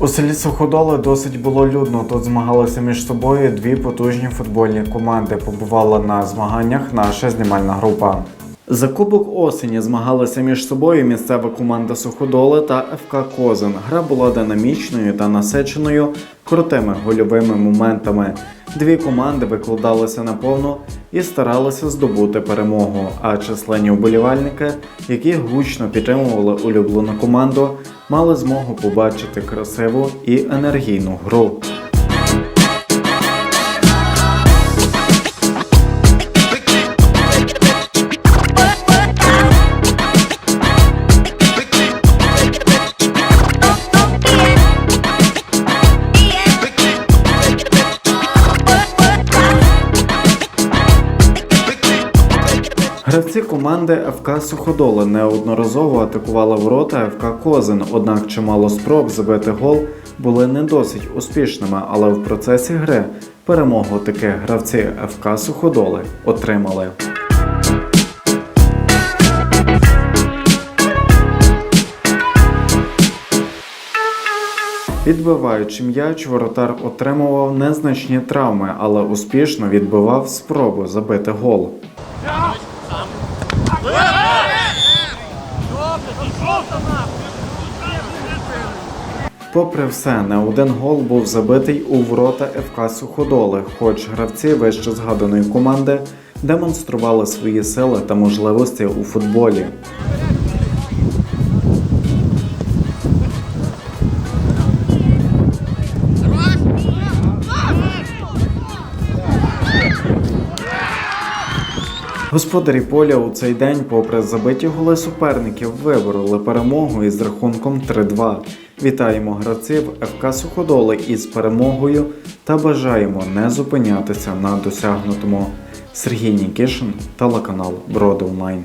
У селі Суходоли досить було людно. Тут змагалися між собою дві потужні футбольні команди. Побувала на змаганнях наша знімальна група. За кубок осені змагалися між собою місцева команда Суходоли та ФК Козин. Гра була динамічною та насиченою крутими гольовими моментами. Дві команди викладалися наповну і старалися здобути перемогу. А численні вболівальники, які гучно підтримували улюблену команду, мали змогу побачити красиву і енергійну гру. Гравці команди ФК Суходоли неодноразово атакували ворота ФК Козин, однак чимало спроб забити гол були не досить успішними, але в процесі гри перемогу таки гравці ФК Суходоли отримали. Відбиваючи м'яч, воротар отримував незначні травми, але успішно відбивав спробу забити гол. Попри все, не один гол був забитий у ворота ФК Суходоли, хоч гравці вище згаданої команди демонстрували свої сили та можливості у футболі. Господарі поля у цей день, попри забиті голи суперників, вибороли перемогу із рахунком 3-2. Вітаємо гравців ФК Суходоли із перемогою та бажаємо не зупинятися на досягнутому. Сергій Нікішин, телеканал Броди Онлайн.